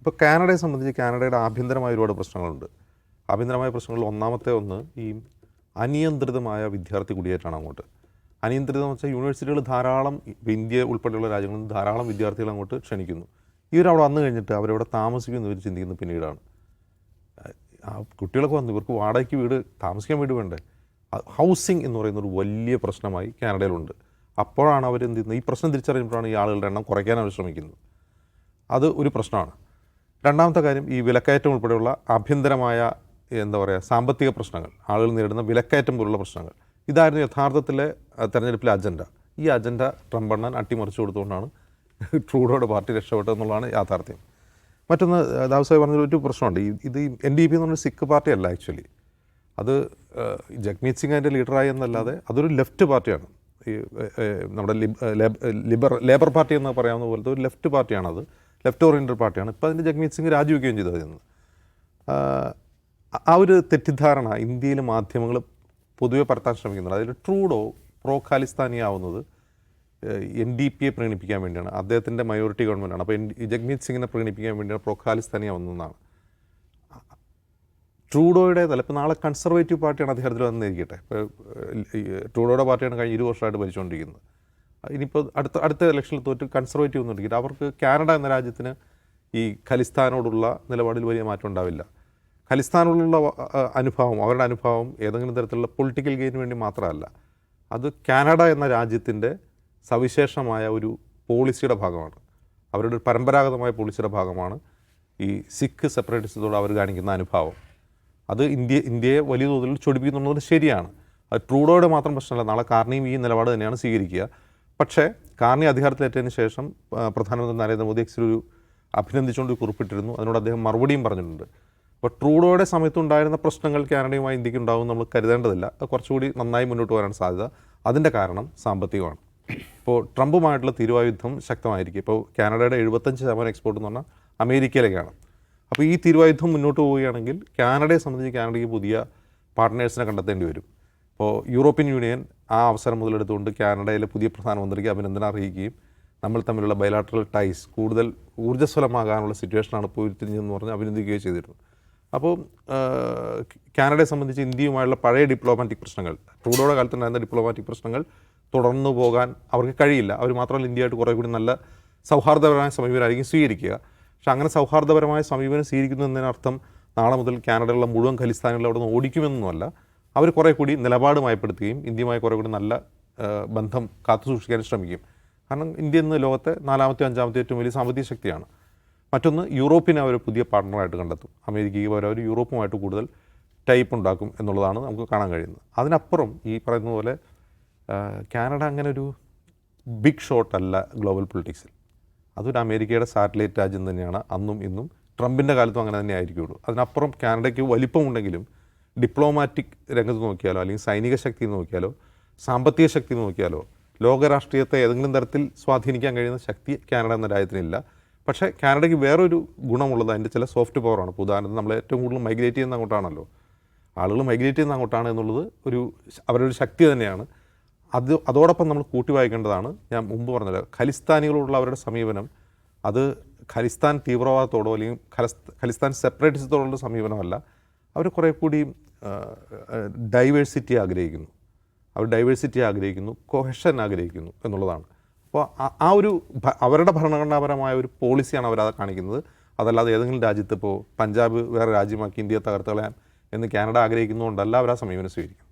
ഇപ്പോൾ കാനഡയെ സംബന്ധിച്ച് കാനഡയുടെ ആഭ്യന്തരമായ ഒരുപാട് പ്രശ്നങ്ങളുണ്ട്. ആഭ്യന്തരമായ പ്രശ്നങ്ങളിൽ ഒന്നാമത്തെ ഒന്ന് ഈ അനിയന്ത്രിതമായ വിദ്യാർത്ഥി കുടിയേറ്റാണ് അങ്ങോട്ട്. അനിയന്ത്രിതം വെച്ചാൽ യൂണിവേഴ്സിറ്റികൾ ധാരാളം ഇന്ത്യ ഉൾപ്പെടെയുള്ള രാജ്യങ്ങളിൽ നിന്ന് ധാരാളം വിദ്യാർത്ഥികൾ അങ്ങോട്ട് ക്ഷണിക്കുന്നു. ഇവരവിടെ വന്നു കഴിഞ്ഞിട്ട് അവരവിടെ താമസിക്കുന്നു ഇവർ ചിന്തിക്കുന്ന പിന്നീടാണ്. ആ കുട്ടികളൊക്കെ വന്നു. ഇവർക്ക് വാടകയ്ക്ക് വീട് താമസിക്കാൻ വീട് വേണ്ടേ? ഹൗസിംഗ് എന്ന് പറയുന്ന ഒരു വലിയ പ്രശ്നമായി കാനഡയിലുണ്ട്. അപ്പോഴാണ് അവർ എന്ത് ചെയ്യുന്നത്? ഈ പ്രശ്നം തിരിച്ചറിയുമ്പോഴാണ് ഈ ആളുകളുടെ എണ്ണം കുറയ്ക്കാൻ അവർ ശ്രമിക്കുന്നത്. അത് ഒരു പ്രശ്നമാണ്. രണ്ടാമത്തെ കാര്യം ഈ വിലക്കയറ്റം ഉൾപ്പെടെയുള്ള ആഭ്യന്തരമായ എന്താ പറയുക സാമ്പത്തിക പ്രശ്നങ്ങൾ ആളുകൾ നേരിടുന്ന വിലക്കയറ്റം പോലുള്ള പ്രശ്നങ്ങൾ. ഇതായിരുന്നു യഥാർത്ഥത്തിലെ തെരഞ്ഞെടുപ്പിലെ അജണ്ട. ഈ അജണ്ട ട്രംപ് അണ്ണൻ അട്ടിമറിച്ചു കൊടുത്തുകൊണ്ടാണ് ട്രൂഡോയുടെ പാർട്ടി രക്ഷപ്പെട്ടതെന്നുള്ളതാണ് യാഥാർത്ഥ്യം. മറ്റൊന്ന് ദാവസായി പറഞ്ഞ ഒരു പ്രശ്നമുണ്ട്. ഈ ഇത് എൻ ഡി പി എന്ന് പറഞ്ഞ സിഖ് പാർട്ടി അല്ല ആക്ച്വലി. അത് ജഗ്മീത് സിംഗ് അതിന്റെ ലീഡറായി എന്നല്ലാതെ അതൊരു ലെഫ്റ്റ് പാർട്ടിയാണ്. ഈ നമ്മുടെ ലിബർ ലേബർ പാർട്ടി എന്ന് പറയാവുന്ന പോലത്തെ ഒരു ലെഫ്റ്റ് പാർട്ടിയാണത്. ലെഫ്റ്റ് ഓറിയന്റഡ് പാർട്ടിയാണ്. ഇപ്പോൾ അതിന് ജഗ്മീത് സിംഗ് രാജിവെക്കുകയും ചെയ്തു അതിൽ നിന്ന്. ആ ഒരു തെറ്റിദ്ധാരണ ഇന്ത്യയിലെ മാധ്യമങ്ങൾ പൊതുവെ പരത്താൻ ശ്രമിക്കുന്നുണ്ട്. അതിൽ ട്രൂഡോ പ്രോ ഖാലിസ്ഥാനി ആവുന്നത് എൻ ഡി പിയെ പ്രീണിപ്പിക്കാൻ വേണ്ടിയാണ്. അദ്ദേഹത്തിന്റെ മയോറിറ്റി ഗവൺമെന്റാണ് അപ്പോൾ ജഗ്മീത് സിംഗിനെ പ്രീണിപ്പിക്കാൻ വേണ്ടിയാണ് പ്രോ ഖാലിസ്ഥാനി ആവുന്നതെന്നാണ് ട്രൂഡോയുടേതല്ല ഇപ്പോൾ നാളെ കൺസർവേറ്റീവ് പാർട്ടിയാണ് അധികാരത്തിൽ വന്നിരിക്കട്ടെ. ഇപ്പോൾ ട്രൂഡോയുടെ പാർട്ടിയാണ് കഴിഞ്ഞ ഇരു വർഷമായിട്ട് ഭരിച്ചുകൊണ്ടിരിക്കുന്നത്. ഇനിയിപ്പോൾ അടുത്ത അടുത്ത ഇലക്ഷനിൽ തോറ്റ് കൺസർവേറ്റീവ് എന്നുണ്ടെങ്കിൽ അവർക്ക് കാനഡ എന്ന രാജ്യത്തിന് ഈ ഖലിസ്ഥാനോടുള്ള നിലപാടിൽ വലിയ മാറ്റം ഉണ്ടാവില്ല. ഖലിസ്ഥാനോടുള്ള അനുഭവം അവരുടെ അനുഭവം ഏതെങ്കിലും തരത്തിലുള്ള പൊളിറ്റിക്കൽ ഗെയിന് വേണ്ടി മാത്രമല്ല. അത് കാനഡ എന്ന രാജ്യത്തിന്റെ സവിശേഷമായ ഒരു പോളിസിയുടെ ഭാഗമാണ്. അവരുടെ ഒരു പരമ്പരാഗതമായ പോളിസിയുടെ ഭാഗമാണ് ഈ സിഖ് സെപ്പറേറ്റിസത്തോട് അവർ കാണിക്കുന്ന അനുഭാവം. അത് ഇന്ത്യ ഇന്ത്യയെ വലിയ തോതിൽ ചൊടിപ്പിക്കുന്നുള്ളത് ശരിയാണ്. അത് ട്രൂഡോയുടെ മാത്രം പ്രശ്നമല്ല നാളെ കാർണിയും ഈ നിലപാട് തന്നെയാണ് സ്വീകരിക്കുക. പക്ഷേ കാർണി അധികാരത്തിലേറ്റതിന് ശേഷം പ്രധാനമന്ത്രി നരേന്ദ്രമോദി എക്സിൽ ഒരു അഭിനന്ദിച്ചുകൊണ്ട് കുറിപ്പിട്ടിരുന്നു. അതിനോട് അദ്ദേഹം മറുപടിയും പറഞ്ഞിട്ടുണ്ട്. അപ്പോൾ ട്രൂഡോയുടെ സമയത്തുണ്ടായിരുന്ന പ്രശ്നങ്ങൾ കാനഡയുമായി ഇന്ത്യയ്ക്ക് ഉണ്ടാവും നമ്മൾ കരുതേണ്ടതില്ല. കുറച്ചുകൂടി നന്നായി മുന്നോട്ട് വരാൻ സാധ്യത. അതിന്റെ കാരണം സാമ്പത്തികമാണ്. ഇപ്പോൾ ട്രംപുമായിട്ടുള്ള തിരുവായുദ്ധം ശക്തമായിരിക്കും. ഇപ്പോൾ കാനഡയുടെ എഴുപത്തഞ്ച് ശതമാനം എക്സ്പോർട്ട് എന്ന് പറഞ്ഞാൽ അമേരിക്കയിലേക്കാണ്. അപ്പോൾ ഈ തിരുവായുദ്ധം മുന്നോട്ട് പോവുകയാണെങ്കിൽ കാനഡയെ സംബന്ധിച്ച് കാനഡയ്ക്ക് പുതിയ പാർട്ട്നേഴ്സിനെ കണ്ടെത്തേണ്ടി വരും. ഇപ്പോൾ യൂറോപ്യൻ യൂണിയൻ ആ അവസരം മുതലെടുത്തുകൊണ്ട് കാനഡയിലെ പുതിയ പ്രധാനമന്ത്രിക്ക് അഭിനന്ദനം അറിയിക്കുകയും നമ്മൾ തമ്മിലുള്ള ബയലാട്രൽ ടൈസ് കൂടുതൽ ഊർജസ്വലമാകാനുള്ള സിറ്റുവേഷനാണ് ഇപ്പോൾ ഉരുത്തിരിഞ്ഞതെന്ന് പറഞ്ഞ് അഭിനന്ദിക്കുകയും ചെയ്തിരുന്നു. അപ്പോൾ കാനഡയെ സംബന്ധിച്ച് ഇന്ത്യയുമായുള്ള പഴയ ഡിപ്ലോമാറ്റിക് പ്രശ്നങ്ങൾ ട്രൂഡോയുടെ കാലത്തുണ്ടായിരുന്ന ഡിപ്ലോമാറ്റിക് പ്രശ്നങ്ങൾ തുടർന്നു പോകാൻ അവർക്ക് കഴിയില്ല. അവർ മാത്രമല്ല ഇന്ത്യയായിട്ട് കുറേ കൂടി നല്ല സൗഹാർദ്ദപരമായ സമീപനമായിരിക്കും സ്വീകരിക്കുക. പക്ഷേ അങ്ങനെ സൗഹാർദ്ദപരമായ സമീപനം സ്വീകരിക്കുന്നു എന്നതിനർത്ഥം നാളെ മുതൽ കാനഡയിലുള്ള മുഴുവൻ ഖലിസ്ഥാനുകൾ അവിടെ നിന്ന് ഓടിക്കുമെന്നൊന്നുമല്ല. അവർ കുറേ കൂടി നിലപാട് മയപ്പെടുത്തുകയും ഇന്ത്യയുമായി കുറേ കൂടി നല്ല ബന്ധം കാത്തു സൂക്ഷിക്കാൻ ശ്രമിക്കും കാരണം ഇന്ത്യ ഇന്ന് ലോകത്തെ നാലാമത്തെ അഞ്ചാമത്തെ ഏറ്റവും വലിയ സാമ്പത്തിക ശക്തിയാണ്. മറ്റൊന്ന് യൂറോപ്പിനെ അവർ പുതിയ പാർട്ണറായിട്ട് കണ്ടെത്തും. അമേരിക്കയ്ക്ക് അവർ അവർ യൂറോപ്പുമായിട്ട് കൂടുതൽ ടൈപ്പ് ഉണ്ടാക്കും എന്നുള്ളതാണ് നമുക്ക് കാണാൻ കഴിയുന്നത്. അതിനപ്പുറം ഈ പറയുന്ന പോലെ കാനഡ അങ്ങനെ ഒരു ബിഗ് ഷോട്ട് അല്ല ഗ്ലോബൽ പൊളിറ്റിക്സിൽ അതൊരു അമേരിക്കയുടെ സാറ്റലൈറ്റ് രാജ്യം തന്നെയാണ്. അന്നും ഇന്നും ട്രംപിന്റെ കാലത്തും അങ്ങനെ തന്നെ ആയിരിക്കുള്ളൂ അതിനപ്പുറം കാനഡയ്ക്ക് വലിപ്പമുണ്ടെങ്കിലും ഡിപ്ലോമാറ്റിക് രംഗത്ത് നോക്കിയാലോ അല്ലെങ്കിൽ സൈനിക ശക്തി നോക്കിയാലോ സാമ്പത്തിക ശക്തി നോക്കിയാലോ ലോകരാഷ്ട്രീയത്തെ ഏതെങ്കിലും തരത്തിൽ സ്വാധീനിക്കാൻ കഴിയുന്ന ശക്തി കാനഡ എന്ന രാജ്യത്തിനില്ല. പക്ഷേ കാനഡയ്ക്ക് വേറൊരു ഗുണമുള്ളത് അതിന്റെ ചില സോഫ്റ്റ് പവറാണ്. ഇപ്പോൾ ഉദാഹരണത്തിന് നമ്മൾ ഏറ്റവും കൂടുതൽ മൈഗ്രേറ്റ് ചെയ്യുന്ന അങ്ങോട്ടാണല്ലോ. ആളുകൾ മൈഗ്രേറ്റ് ചെയ്യുന്ന അങ്ങോട്ടാണ് എന്നുള്ളത് ഒരു അവരുടെ ശക്തി തന്നെയാണ്. അത് അതോടൊപ്പം നമ്മൾ കൂട്ടി വായിക്കേണ്ടതാണ് ഞാൻ മുമ്പ് പറഞ്ഞല്ലോ ഖലിസ്ഥാനികളോടുള്ള അവരുടെ സമീപനം അത് ഖലിസ്ഥാൻ തീവ്രവാദത്തോടോ അല്ലെങ്കിൽ ഖലസ്- ഖലിസ്ഥാൻ സെപ്പറേറ്റിസത്തോടുള്ള സമീപനമല്ല. അവർ കുറേ കൂടി ഡൈവേഴ്സിറ്റി ആഗ്രഹിക്കുന്നു. അവർ ഡൈവേഴ്സിറ്റി ആഗ്രഹിക്കുന്നു കൊഹഷൻ ആഗ്രഹിക്കുന്നു എന്നുള്ളതാണ്. അപ്പോൾ ആ- ഒരു അവരുടെ ഭരണഘടനാപരമായ ഒരു പോളിസിയാണ് അവരത് കാണിക്കുന്നത്. അതല്ലാതെ ഏതെങ്കിലും രാജ്യത്ത് ഇപ്പോൾ പഞ്ചാബ് വേറെ രാജ്യമാക്കി ഇന്ത്യയെ തകർത്തുകളയാൻ എന്ന് കാനഡ ആഗ്രഹിക്കുന്നതുകൊണ്ടല്ല അവർ ആ സമീപനം സ്വീകരിക്കുന്നത്.